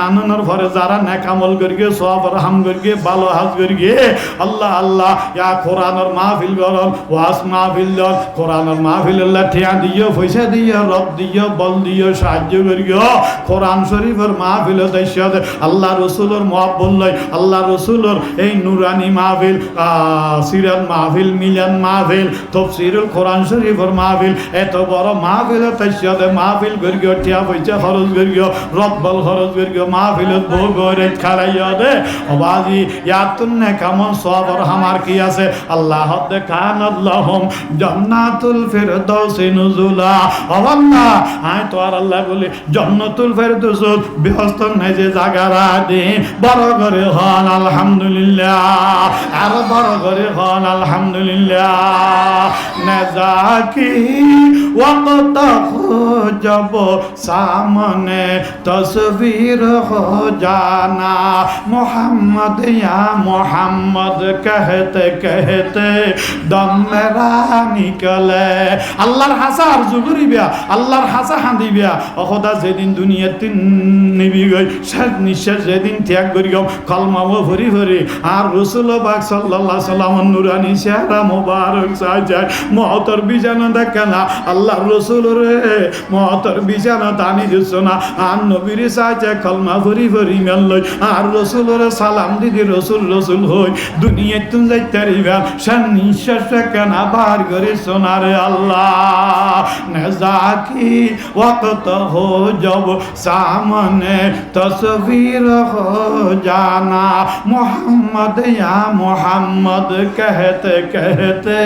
আনানোর পরে যারা রহম ভালো হাজ আল্লাহ আল্লাহ, ইয়া কোরআনের মাহফিল গরল ওয়াজ মাহফিল দল কোরআনের মাহফিল আল্লাহ ঠিয়া দিও, পয়সা দিও, রব দিও, বল দিও, সাহায্য করিও। কোরআন শরীফের মাহফিল আল্লাহ রসুলের মহব্বত আল্লাহ রসুলের এই নুরানি মাহফিল সিরাত মাহফিল, মিলান মাহফিল, তফসিরুল কোরআন শরীফের মাহফিল। এত বড় মাহফিল তাইসাতে মাহফিল করিও টিয়া পয়সা খরচ করিও রব্বল খরচ করিও মাহফিল বউ গরে খারাইয়া দে। অবাজি ইয়াতুন্নে কেমন সব আমার কি আছে? আল্লাহ দে কান আল্লাহম জান্নাতুল ফিরদাউসি নুজুলা। অবান্না আয় তো আর আল্লাহ বলে, জান্নাতুল ফিরদাউস ব্যস্ত নাই যে জায়গারা দে। বড় করে হন, আলহামদুলিল্লাহ। আর বড় করে হন, আলহামদুলিল্লাহ। نزاکی وقت ہو جب سامنے تصویر ہو جانا محمد یا محمد کہتے کہتے دم میرا হাসা আর জুগুরি বিয়া, আল্লাহর হাসা হাঁদি বিয়া। অহদা যেদিন দুনিয়া তিন নিবি গই, শেষ নিঃশ্বাস যেদিন ত্যাগ করি গম কলমাম ভরি ভরি। আর রসুল বাক সাল্লাহ সাল্লাম নুরানি সেহারা মোবারক সাজায়। মহতর বিজানো দেখে না আল্লাহ রসুল রে মহতর বিজানো টানি দিচ্ছ না আর নবীর সাজে কলমা ভরি ভরি মেল লই আর রসুল রে সালাম দিদি রসুল রসুল হই দুনিয়া তুম যাইতে রিবা সে নিঃশ্বাস কেনা বার করে সোনারে আল্লাহ নেজাকি वक्त हो जब सामने तस्वीर हो जाना मोहम्मद या मोहम्मद कहते कहते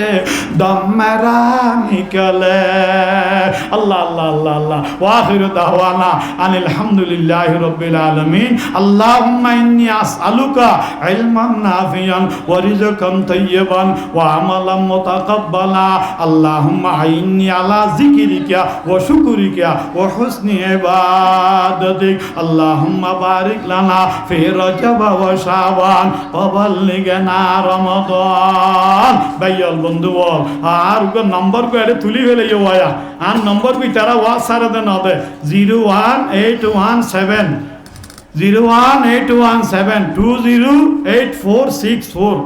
दम مرامك لا আল্লাহ আল্লাহ আল্লাহ আল্লাহ। ওয়াহির দাওয়ানা আনিল হামদুলিল্লাহ রব্বিল আলমিন। আল্লাহ ইন্নি আসআলুকা ইলমান নাফিয়ান ওয়া রিজকান তাইয়্যিবান ওয়া আমালাম মুতাকাব্বালা। আল্লাহুম্মা আইন্নি আলা যিকিরিকা ওয়া শুকরিকা ওয়া হুসনি ইবাদাতিক। আল্লাহুম্মা বারিক লানা ফি রজব ওয়া শাবান। ওয়া বাল্লিগনা রমাদান। ভাইয়াল বন্ধু বল আর নম্বর করে তুলি ফেলে ইয়া আর নম্বর কি? তারা ওয়া সারা দেন হবে zero one eight one seven. Zero one eight one seven. Two zero eight four six four.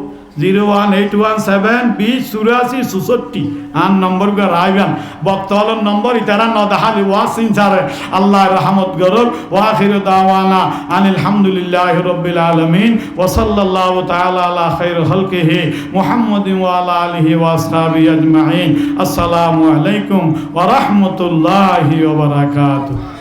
Zero one eight one seven বিশ চুরাশি চৌষট্টি। আর নম্বর গো রাইবেন। বক্তলের নম্বর ইতারা নদাহালি ওয়াসিন সারে আল্লাহ রহমত গরল ওয়াখির দাওয়ানা আনিল হামদুলিল্লাহ রব্বিল আলমিন। ওসল্লাহ তাআলা আলা খাইর হলকিহি মুহাম্মদিন ওয়া আলা আলিহি ওয়া আসহাবি আসসালামু আলাইকুম ওয়া রাহমাতুল্লাহি ওয়া বারাকাতুহু।